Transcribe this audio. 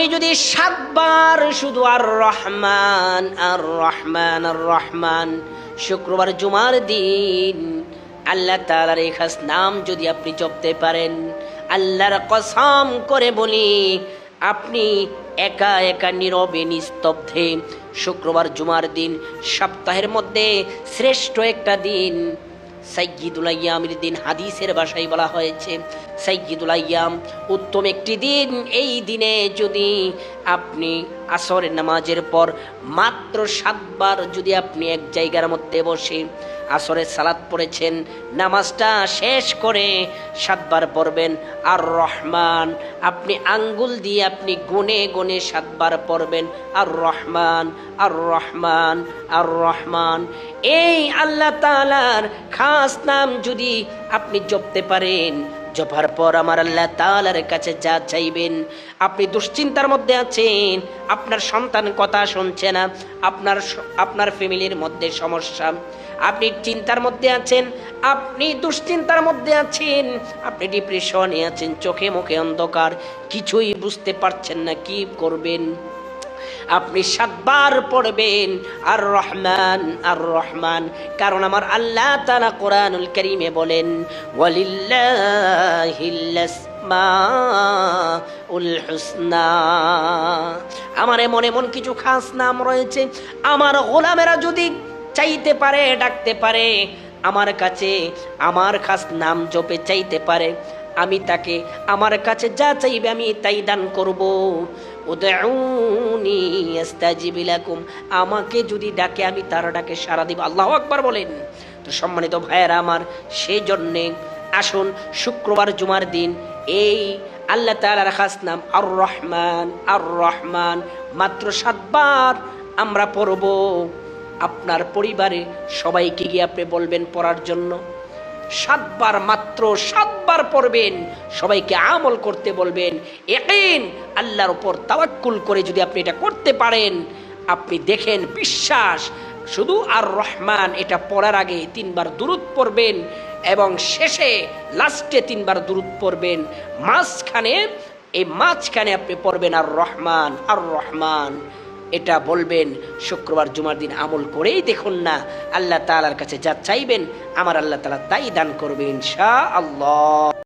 আপনি যদি সাতবার শুধু আর রহমান আর রহমান আর রহমান শুক্রবার, জুমার দিন, আল্লাহ তালার এই খাস নাম যদি আপনি জপতে পারেন, আল্লাহর কসম করে বলি, আপনি একা একা নীরবে নিস্তব্ধে শুক্রবার, জুমার দিন, সপ্তাহের মধ্যে শ্রেষ্ঠ একটা দিন সাইয়িদুল আইয়ামের দিন হাদিসের ভাষায় বলা হয়েছে সৈয়দুলাইয়াম উত্তম একটি দিন এই দিনে যদি আপনি আসরের নামাজের পর মাত্র সাতবার যদি আপনি এক জায়গার মধ্যে বসে আসরের সালাত পড়েছেন, নামাজটা শেষ করে সাতবার পড়বেন। আর রহমান, আপনি আঙ্গুল দিয়ে আপনি গুনে গুনে সাতবার পড়বেন। আর রহমান আর রহমান আর রহমান। এই আল্লাহ তালার খাস নাম যদি আপনি জপতে পারেন জপার পর আমার আল্লাহ তালার কাছে যা চাইবেন। আপনি দুশ্চিন্তার মধ্যে আছেন, আপনার সন্তান কথা শুনছে না, আপনার আপনার ফ্যামিলির মধ্যে সমস্যা। আপনি চিন্তার মধ্যে আছেন, আপনি দুশ্চিন্তার মধ্যে আছেন, আপনি ডিপ্রেশনে আছেন, চোখে মুখে অন্ধকার, কিছুই বুঝতে পারছেন না, কি করবেন? আপনি সাতবার পড়বেন আর রহমান আর রহমান কারণ আমার আল্লাহ তালা কোরআনুল করিমে বলেন হুসনা আমার এমন এমন কিছু খাস নাম রয়েছে। আমার গোলামেরা যদি চাইতে পারে, ডাকতে পারে, আমার কাছে আমার খাস নাম জপে চাইতে পারে, আমি তাকে আমার কাছে যা চাইবে আমি তাই দান করব। আমাকে যদি ডাকে, আমি তার ডাকে সারা দিব। আল্লাহ আকবার বলেন। তো সম্মানিত ভাইয়েরা আমার সেই জন্যে আসুন, শুক্রবার জুমার দিন, এই আল্লাহ তাআলার খাস নাম আর রহমান আর রহমান মাত্র সাতবার আমরা পড়ব। আপনার পরিবারে সবাইকে গিয়ে আপনি বলবেন পড়ার জন্য। সাতবার মাত্র সাতবার পড়বেন, সবাইকে আমল করতে বলবেন। একেন, আল্লাহর ওপর তাওয়াক্কুল করে যদি আপনি এটা করতে পারেন, আপনি দেখেন, বিশ্বাস শুধু আর রহমান এটা পড়ার আগে তিনবার দূরত পড়বেন এবং শেষে, লাস্টে তিনবার দূরত পড়বেন। মাঝখানে, এই মাঝখানে আপনি পড়বেন আর রহমান আর রহমান। এটা বলবেন, শুক্রবার জুমার দিন আমল করেই দেখুন না, আল্লাহ তালার কাছে যা চাইবেন, আমার আল্লাহ তালা তাই দান করবেন ইনশা আল্লাহ